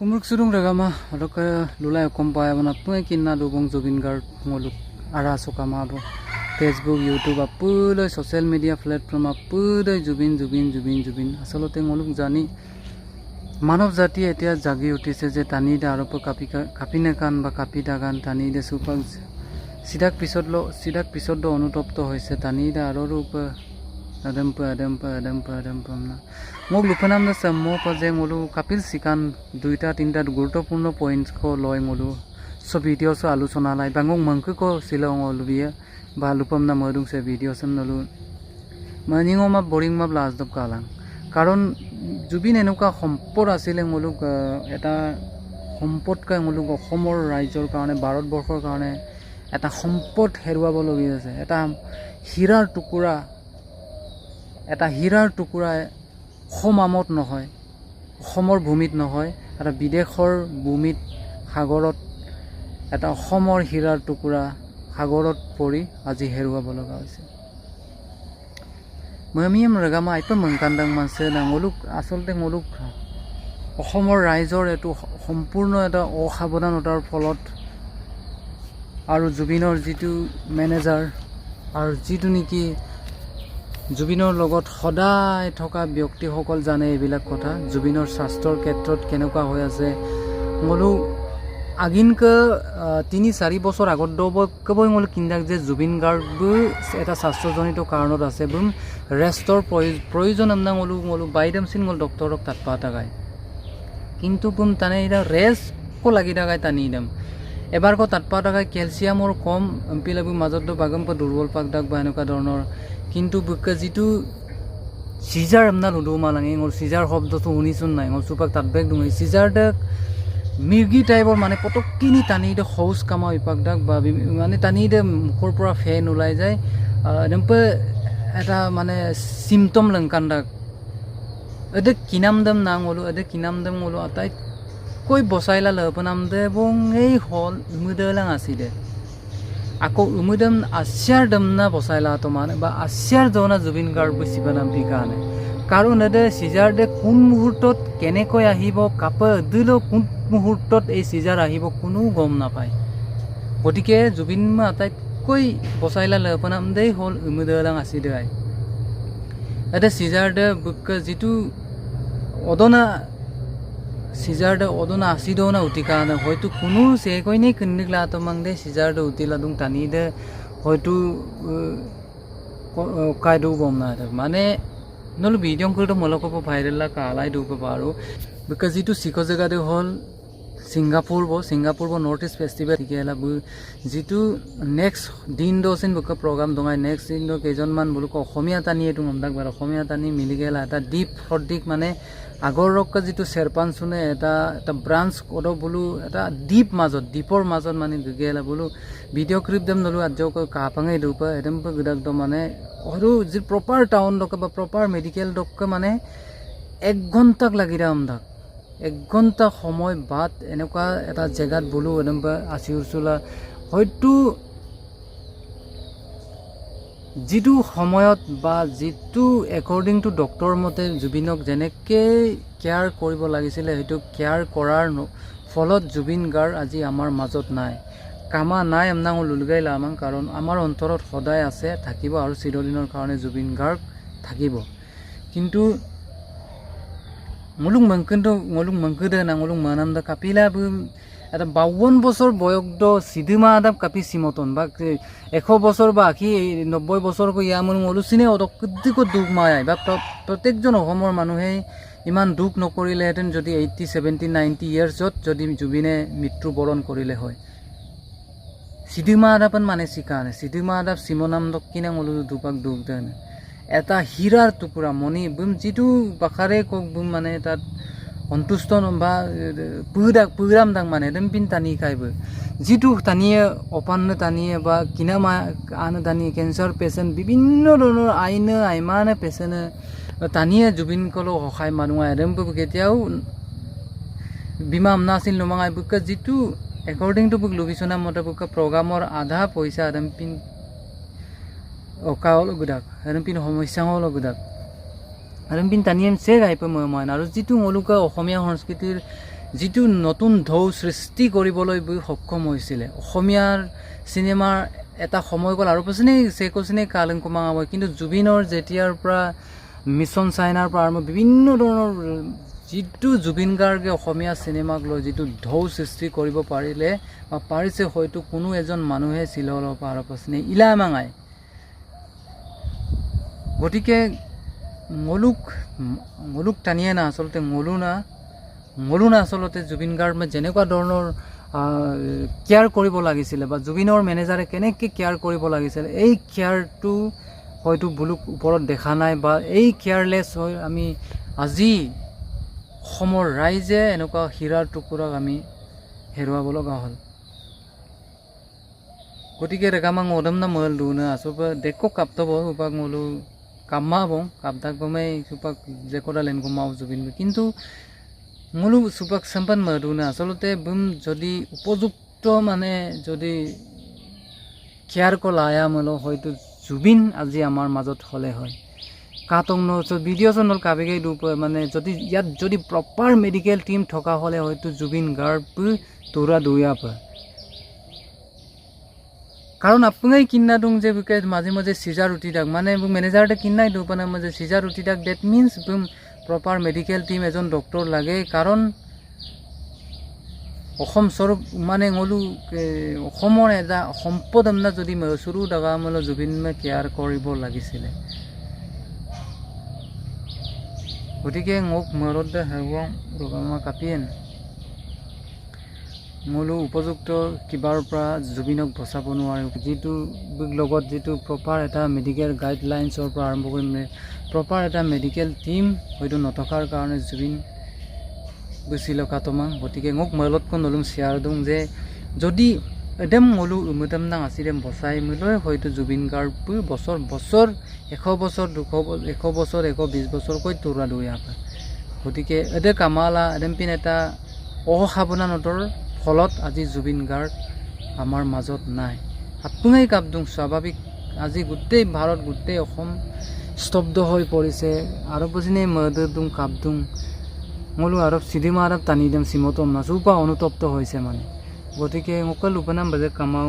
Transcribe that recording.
kumruk surung ragama alok lulai kompa bana pui kinna dubong jubin guard ngoluk ara sukama bo Facebook YouTube আপলৈ social media platform আপলৈ জুবিন জুবিন জুবিন জুবিন। আচলতে মোলোক জানি মানৱ জাতি এতিয়া জাগি উঠিছে যে টানি দা আৰপ কাপি কাপিনে কাণ বা কাপি দা গান টানি দে চুপাক চিধাক পিছত ল চিধাক পিছত অনুতপ্ত হৈছে, টানি দা আৰু ৰূপ আদম্প আদম্প আদম্প আদম্প না। মোক লুফেনাম দাসে মোৰ পৰা যে মোলো কপিল শ্ৰীকান্ত দুইটা তিনিটা গুৰুত্বপূৰ্ণ পইণ্টছ লয় মোলো। চ ভিডিঅ' আলোচনা লাই বাং মংকু কিলঙে বা লুপম নাম মৰু চে ভিডিঅ' চেম নলো। মানিং মাপ বৰিং মাপ লাজদব কালাং। কাৰণ জুবিন এনেকুৱা সম্পদ আছিলে মোলোক এটা সম্পদকৈ মোলোক অসমৰ ৰাইজৰ কাৰণে ভাৰতবৰ্ষৰ কাৰণে এটা সম্পদ হেৰুৱাবলগীয়া আছে এটা হীৰাৰ টুকুৰা এটা হীৰাৰ টুকুৰাই অসমামত নহয়, অসমৰ ভূমিত নহয়, এটা বিদেশৰ ভূমিত সাগৰত, এটা অসমৰ হীৰাৰ টুকুৰা সাগৰত পৰি আজি হেৰুৱাব লগা হৈছে। মমিয়াম ৰেগামা আইপা মংকান্দাং মানছে নাঙলুক আচলতে মলুক অসমৰ ৰাইজৰ এইটো সম্পূৰ্ণ এটা অসাৱধানতাৰ ফলত আৰু জুবিনৰ যিটো মেনেজাৰ আৰু যিটো নেকি জুবিনৰ লগত সদায় থকা ব্যক্তিসকল জানে এইবিলাক কথা। জুবিনৰ স্বাস্থ্যৰ ক্ষেত্ৰত কেনেকুৱা হৈ আছে। মোলো আগিনকে তিনি, চাৰি বছৰ আগত দবই মোলো কিন্দাক যে জুবিন গাৰ্গবো এটা স্বাস্থ্যজনিত কাৰণত আছে বুম, ৰেষ্টৰ প্ৰয়োজন আমনা মোলো মোলো বাইদাম চিন মোল ডক্টৰক তাত পা থাকায় কিন্তু বুম তানে এটা ৰেষ্টকো লাগি থাকায় টানি দাম। এবাৰ কো তাত পা থাকায় কেলছিয়ামৰ কম এম্পিলাবো মাজত বাগম দুৰ্বল পাক দাক বা এনেকুৱা ধৰণৰ। কিন্তু যিটো চিজাৰ আমনা লুডু মালাঙি মোৰ চিজাৰ শব্দটো শুনিছোন নাই? মোৰ চুপাক তাত বেগ দুঙি। চিজাৰ দাক মিৰ্গী টাইপৰ মানে পটককিনি টানি দে শৌচ কামা বিপাক দাক বা মানে টানি দে মুখৰ পৰা ফেন ওলাই যায়। এনেপে এটা মানে চিমটম লংকান দাক। কিনাম দাম নাং ওলো এদে কিনাম দাম ওলো আটাইতকৈ বচাইলা লপনাম দে বং এই হল উমুদেলাং আছিলে। আকৌ উমুদম আছিয়াৰ দমনা বচাইলা তোমাৰ বা আছিয়াৰ জনা জুবিন গাৰ্গ বুজিবা নাম কাৰণে এদে চিজাৰ দে কোন মুহূৰ্তত কেনেকৈ আহিব কাপে দিলেও কোন মুহূৰ্তত এই চিজাৰ আহিব কোনো গম নাপায় গতিকে জুবিন মা আটাইতকৈ বচাইলা লপনাম দেই হ'ল উমুদলাং আছিলে এদে চিজাৰ দে যিটো অদনা সিজার ওদন অদনা আসি দো না উতিকান কানে হয়তো কোনো সে কই নেই কিন্নিক লা তো মাং দে সিজার দে টানি দে হয়তো কাই গম না মানে নল ভিডিঅ' কৰি মলক ভাইৰেল কালাই দিব পাৰোঁ বিকজ যিটো চিক জেগা হ'ল ছিংগাপুৰ ব ছিংগাপুৰ ব নৰ্থ ইষ্ট ফেষ্টিভেল ঠিকে হেলা যিটো নেক্সট দিন দচিন বুক প্ৰগ্ৰাম দঙাই নেক্সট দিন কেইজনমান বোলো অসমীয়া টানি এইটো মমদাক বাৰু অসমীয়া টানি মিলি গেলা এটা দ্বীপ সদৃশ মানে আগৰ ৰক যিটো চেৰপান চুনে এটা এটা ব্ৰাঞ্চ কদ বোলো এটা দ্বীপ মাজত দ্বীপৰ মাজত মানে গেলা বোলো ভিডিঅ' ক্লিপ দেম নলো আজক কাপাঙে দুপা এদম গদাকদম মানে হয়তো যি প্ৰপাৰ টাউন দকে বা প্ৰপাৰ মেডিকেল দকে মানে এক ঘণ্টাক লাগি দা আমদাক এক ঘণ্টা সময় বাদ এনেকুৱা এটা জেগাত বোলো এনেকুৱা আচি উচলা হয়তো যিটো সময়ত বা যিটো একৰ্ডিং টু ডক্টৰ মতে জুবিনক যেনেকৈ কেয়াৰ কৰিব লাগিছিলে, সেইটো কেয়াৰ কৰাৰ ফলত জুবিন গাৰ্গ আজি আমাৰ মাজত নাই। কামা নাই আমনা লুলগাই লামাং, কাৰণ আমাৰ অন্তৰত সদায় আছে, থাকিব আৰু চিৰদিনৰ কাৰণে জুবিন গাৰ্গ থাকিব। কিন্তু মুলুং মংকন্ত মুলুং মংকদে না মুলুং মানামদা কাপিলাবো এটা বাৱন বছৰ বয়সদ চিদিমা আদাব কাপি চিমতন বা এশ বছৰ বা আশী নব্বৈ বছৰকৈ ইয়াৰ মোৰ মলুচিনে অতিকৈ দুখ মায় বা প্ৰত্যেকজন অসমৰ মানুহে ইমান দুখ নকৰিলেহেঁতেন যদি এইট্টি ছেভেণ্টি নাইণ্টি ইয়াৰ্ছত যদি জুবিনে মৃত্যুবৰণ কৰিলে হয় চিদিমা আদাপন মানে চিকানে চিদিমা আদাব চিমনাম দক্ষিণে মলু দুপাক দুখ দেন এটা হীৰাৰ টুকুৰা, মণি, বুম, যিটো ভাষাৰে কওক, বুম মানে তাত সন্তুষ্ট বা পুৰাক পুৰাম দাং মানে একদম পিন টানি খাইব যিটো টানিয়ে, অপান্ন টানিয়ে বা কিনামা আন টানিয়ে কেঞ্চাৰ পেচেণ্ট, বিভিন্ন ধৰণৰ আইনে, আইমানে, পেচেণ্টে টানিয়ে জুবিন কলো সহায় মানুহ এদম কেতিয়াও বীমা আমনা আছিল নমাঙাই। বুকা যিটো একৰ্ডিং টু বুক লোকেশ্যনৰ মতে বুকা প্ৰগ্ৰামৰ আধা পইচা এদম পিন অকা হ'ল গোদাক এদম পিন সমস্যা হ'ল গোদাক আৰু পিন টানি গাই পাই মই আৰু যিটো মলুকা অসমীয়া সংস্কৃতিৰ যিটো নতুন ঢৌ সৃষ্টি কৰিবলৈ বি সক্ষম হৈছিলে অসমীয়াৰ চিনেমাৰ এটা সময় গ'ল আৰু পচিনে চেকচিনে কালিংকুমাং আৱয় কিন্তু জুবিনৰ যেতিয়াৰ পৰা মিছন চাইনাৰ পৰা আৰম্ভ বিভিন্ন ধৰণৰ যিটো জুবিন গাৰ্গে অসমীয়া চিনেমাক লৈ যিটো ঢৌ সৃষ্টি কৰিব পাৰিলে বা পাৰিছে হয়তো কোনো এজন মানুহে চিললৰ পাহাৰৰ পচিনে ইলামাঙাই গতিকে মলুক মলুক টানিয়ে না, আচলতে মলু না মলু না আচলতে জুবিন গাৰ্গ যেনেকুৱা ধৰণৰ কেয়াৰ কৰিব লাগিছিলে বা জুবিনৰ মেনেজাৰে কেনেকৈ কেয়াৰ কৰিব লাগিছিলে, এই কেয়াৰটো হয়তো বুলুক ওপৰত দেখা নাই বা এই কেয়াৰলেছ হৈ আমি আজি অসমৰ ৰাইজে এনেকুৱা হীৰাৰ টুকুৰাক আমি হেৰুৱাব লগা হ'ল। gotike rekamang odam na mal du na asupa deko kapta bo kaptak bomai supak jekoda len kumau jubin কিন্তু মূলো সুপাক চেম্পান মাৰো না আচলতে বুম যদি উপযুক্ত মানে যদি কেয়াৰ কলা আয়া মলো হয়তো জুবিন আজি আমাৰ মাজত হ'লে হয়। কাটং ন ভিডিঅ' চেনেল কাবেগে দু মানে যদি ইয়াত যদি প্ৰপাৰ মেডিকেল টিম থকা হ'লে হয়তো জুবিন গাৰ্গ তোৰা দুয়া পায় কাৰণ আপোনাই কিন্না দং যে বুকে মাজে মাজে চিজাৰ উঠি থাক মানে মেনেজাৰতে কিন্নাই দিওঁ মানে চিজাৰ উঠি থাক ডেট মিনছ বুম প্ৰপাৰ মেডিকেল টিম এজন ডক্টৰ লাগে। কাৰণ অসম স্বৰূপ মানে গ'লো অসমৰ এটা সম্পদ আমরা যদি চৰু দাগা মানে জুবিন কেয়াৰ কৰিব লাগিছিলে। গতিকে মোক মৰত হেৰুৱাওঁ ৰগামা কাপিয়েন মোলো উপযুক্ত কিবাৰ পৰা জুবিনক বচাব নোৱাৰে। যিটো লগত যিটো প্ৰপাৰ এটা মেডিকেল গাইডলাইনছৰ পৰা আৰম্ভ কৰি প্ৰপাৰ এটা মেডিকেল টিম হয়তো নথকাৰ কাৰণে জুবিন বেছি লকাতমা গতিকে মোক মলত নলুম শ্বেয়াৰ দিওঁ যে যদি এদম মলো উমুদম নাং আছিদেম বচাই মিলৈ হয়তো জুবিন গাৰ্গ বছৰ বছৰ এশ বছৰ দুশ এশ বছৰ এশ বিছ বছৰকৈ তোৰা দুই আপা গতিকে এদে কামালা এদম পিন এটা অসাৱধানতাৰ ফলত আজি জুবিন গাৰ্গ আমাৰ মাজত নাই। আপুনাই কাপদুং স্বাভাৱিক। আজি গোটেই ভাৰত, গোটেই অসম স্তব্ধ হৈ পৰিছে। আৰু বুজিনে মদুং কাপদুং মলো আৰু চিনেমা আৰু টানি দিম চিমতম নাচোপা অনুতপ্ত হৈছে মানে। গতিকে সকলো উপনাম বাজে কামাওঁ।